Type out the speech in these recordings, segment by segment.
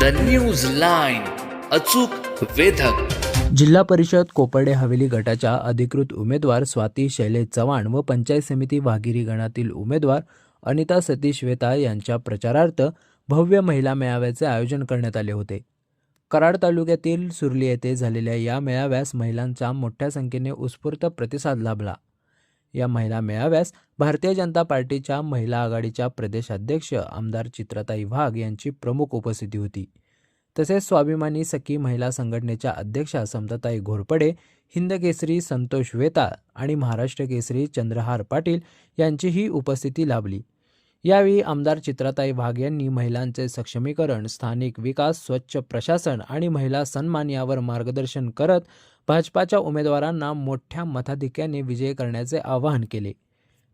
The news line अचूक वेधक. जिल्हा परिषद कोपर्डे हवेली गटाच्या अधिकृत उमेदवार स्वाती शैलेश चव्हाण व पंचायत समिती वाघिरी गणातील उमेदवार अनिता सतीश वेता यांच्या प्रचारार्थ भव्य महिला मेळाव्याचे आयोजन करण्यात आले होते. कराड तालुक्यातील सुरली येथे झालेल्या या मेळाव्यास महिलांचा मोठ्या संख्येने उत्स्फूर्त प्रतिसाद लाभला. या महिला मेळाव्यास भारतीय जनता पार्टीच्या महिला आघाडीच्या प्रदेशाध्यक्ष आमदार चित्रताई वाघ यांची प्रमुख उपस्थिती होती. तसेच स्वाभिमानी सखी महिला संघटनेच्या अध्यक्षा समताताई घोरपडे हिंद केसरी संतोष वेता आणि महाराष्ट्र केसरी चंद्रहार पाटील यांचीही उपस्थिती लाभली. यावेळी आमदार चित्राताई वाघ यांनी महिलांचे सक्षमीकरण स्थानिक विकास स्वच्छ प्रशासन आणि महिला सन्मान यावर मार्गदर्शन करत भाजपाच्या उमेदवारांना मोठ्या मताधिक्याने विजय करण्याचे आवाहन केले.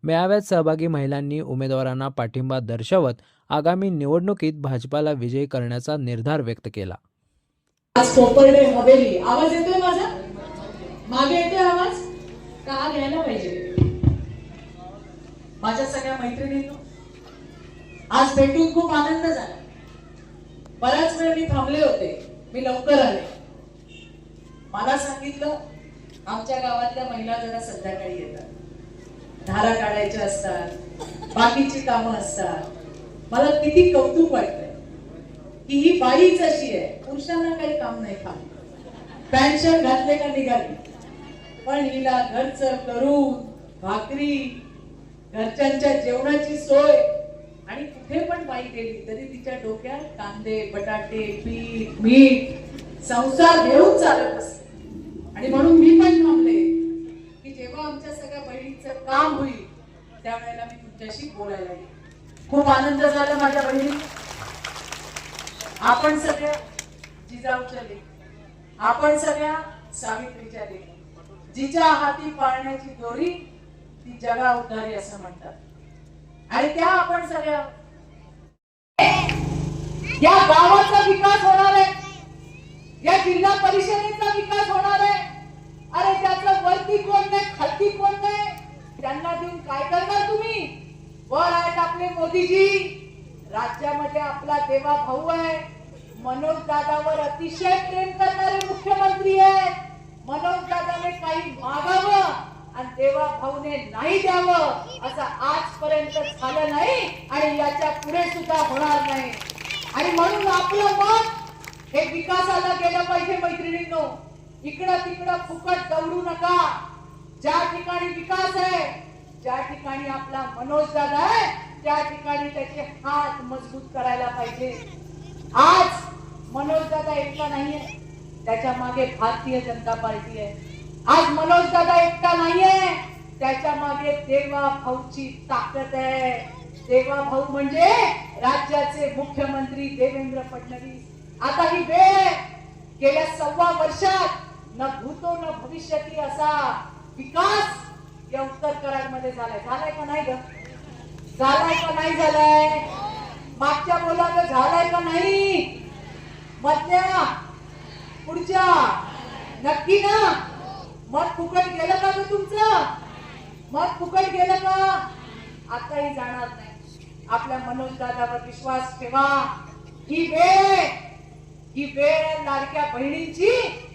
मेळाव्यात सहभागी महिलांनी उमेदवारांना पाठिंबा दर्शवत आगामी निवडणुकीत भाजपाला विजयी करण्याचा निर्धार व्यक्त केला. आज कोपर्डे हवेली. आवाज येतोय माझा? मागे येतोय आवाज? का घ्यायला पाहिजे? माझ्या सगळ्या मैत्रिणींनो आज भेटून खूप आनंद झाला. बराच वेळ मी थांबले होते. मी लवकर आले. मला सांगितलं आमच्या गावातल्या महिला जरा संध्याकाळी येतात. धारा काढायच्या असतात बाकीची कामं असतात. मला किती कौतुक वाटतंय. की ही बाईच अशी आहे पुरुषांना काही काम नाही काम पॅन्ट शर्ट घातले का निघाली. पण हिला घरचं करून भाकरी घरच्यांच्या जेवणाची सोय आणि कुठे पण बाई गेली तरी तिच्या डोक्यात कांदे बटाटे पीठ मीठ संसार घेऊन चालत असत आणि म्हणून मी पण थांबले की जेव्हा आमच्या सगळ्या बहिणीचं काम होईल त्यावेळेला मी तुमच्याशी बोलायला येईल. खूप आनंद झाला माझ्या बहिणी. आपण सगळ्या जिजाऊच्या लेख आपण सगळ्या सावित्रीच्या लेख जिच्या हाती पाळण्याची दोरी ती जगा उद्धारी असं म्हणतात. आणि त्या आपण सगळ्या या गावाचा विकास होणार आहे. या जिल्हा परिषदेचा विकास हत्ती कोण नाही त्यांना देऊन काय करणार तुम्ही? वर आहेत आपले मोदीजी. राज्यामध्ये आपला देवा भाऊ आहे. मनोज दादावर अतिशय प्रेम करणारे मुख्यमंत्री आहे मनोज दादाने काही मागावं आणि देवा भाऊने नाही द्यावं असं आजपर्यंत झालं नाही आणि याच्यापुढे सुद्धा होणार नाही. आणि म्हणून आपलं मत हे विकासाला गेलं पाहिजे मैत्रिणींनो. इकडं तिकडं फुकट दौडू नका. ज्या ठिकाणी विकास आहे ज्या ठिकाणी आपला मनोज दादा आहे त्या ठिकाणी त्याचे हात मजबूत करायला पाहिजे. आज मनोज दादा एकटा नाहीये त्याच्यामागे भारतीय जनता पार्टी आहे. आज मनोज दादा एकटा नाहीये त्याच्यामागे देवा भाऊची ताकद आहे. देवा भाऊ म्हणजे राज्याचे मुख्यमंत्री देवेंद्र फडणवीस. आता ही वेळ गेल्या सव्वा वर्षात न भूतो न भविष्यती असा विकास या उत्तर कराडमध्ये झालाय. झालाय का नाही ग? झालाय का नाही झालाय? मागच्या बोला ग झालाय का नाही? मधल्या पुढच्या. नक्की ना? मत फुकट गेलं का ग तुमचं? मत फुकट गेलं का? आताही जाणार नाही. आपल्या मनोज दादावर विश्वास ठेवा. ही वेळ ही वेळ लाडक्या बहिणींची.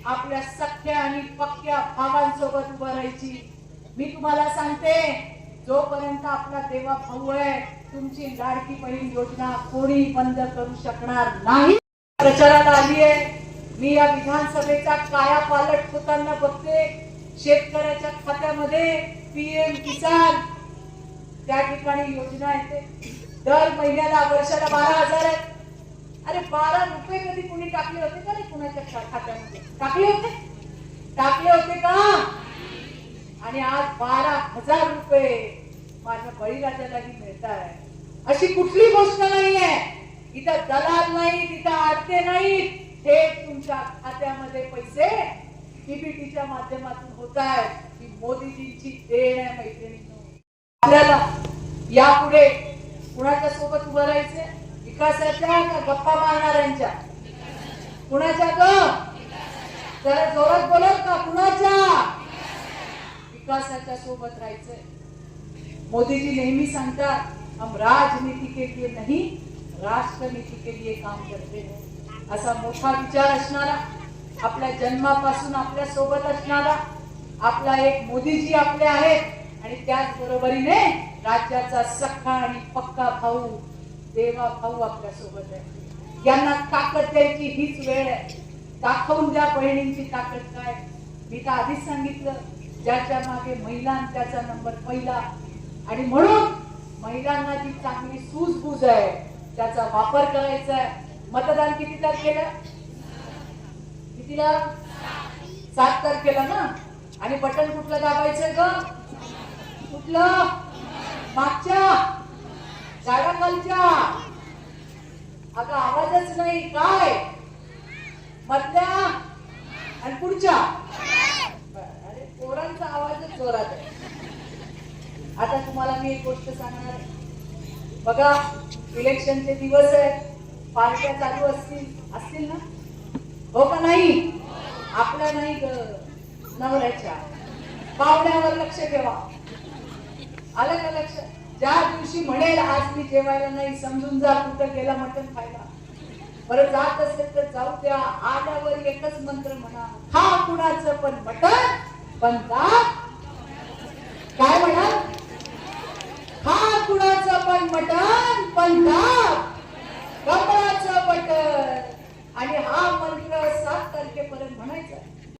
आपल्या सख्या आणि पक्क्या भावांसोबत उभं राहायची. मी तुम्हाला सांगते जोपर्यंत आपला देवा भाऊ आहे तुमची लाडकी बहीण योजना कोणी बंद करू शकणार नाही. प्रचाराला आली आहे. मी या विधानसभेचा काया पालट होताना बघते. शेतकऱ्याच्या खात्यामध्ये पीएम किसान. त्या ठिकाणी योजना येते. दर महिन्याला वर्षाला बारा हजार आहेत. अरे बारा रुपये कधी कुणी टाकले होते का रे कुणाच्या खात्यामध्ये? टाकले होते? टाकले होते का? आणि आज बारा हजार रुपये माझ्या बळीराजालाही मिळत आहे अशी कुठली गोष्ट नाहीये. इथं दलाल नाही तिथं आडते नाही. हे तुमच्या खात्यामध्ये पैसे डीबीटीच्या माध्यमातून होत आहेत ही मोदीजींची देण आहे मैत्रिणींनो. आपल्याला यापुढे कुणाच्या सोबत उभं राहायचंय? विकासाच्या का गप्पा मारणाऱ्यांच्या? कुणाच्या ग? जरा जोरात बोलत का? कुणाच्या? विकासाच्या सोबत राहायचंय. मोदीजी नेहमी सांगतात हम राजनीति के लिए नहीं राष्ट्रनीति के लिए काम करते हैं. असा मोठा विचार असणारा आपल्या जन्मापासून आपल्यासोबत असणारा आपला एक मोदीजी आपले आहेत. आणि त्याच बरोबरीने राज्याचा सख्खा आणि पक्का भाऊ देवा भाऊ आपल्यासोबत आहे. यांना ताकद द्यायची हीच वेळ आहे. दाखवून द्या बहिणींची ताकद काय. मी तर आधीच सांगितलं ज्याच्या मागे महिला त्याचा नंबर पहिला. आणि म्हणून महिलांना जी चांगली सूझबूज आहे त्याचा वापर करायचा आहे. मतदान किती तारखेला? कितीला? सात तारखेला ना? आणि बटन कुठलं दाबायचं ग? कुठलं? मागच्या? सायंकालच्या अगं आवाजच नाही. काय? मधल्या आणि पुढच्या? अरे पोरांचा आवाजच जोरात आहे. आता तुम्हाला मी एक गोष्ट सांगणार बघा इलेक्शनचे दिवस आहे पार्ट्या चालू असतील. असतील ना? हो का नाही? आपल्या नाही ग. नवऱ्याच्या. पाहुण्यावर लक्ष ठेवा. आलं का लक्ष? ज्या म्हणेल आज मी जेवायला नाही समजून जा कुठं गेला मटण खायला. बरं जात असेल तर जाऊ द्या. आल्यावर एकच मंत्र म्हणा. हा कुणाचं पण मटण पण दात काय म्हणा? हा कुणाचं पण मटण पण दात कमळाचं बटन आणि हा मंत्र सात तारखेपर्यंत म्हणायचा.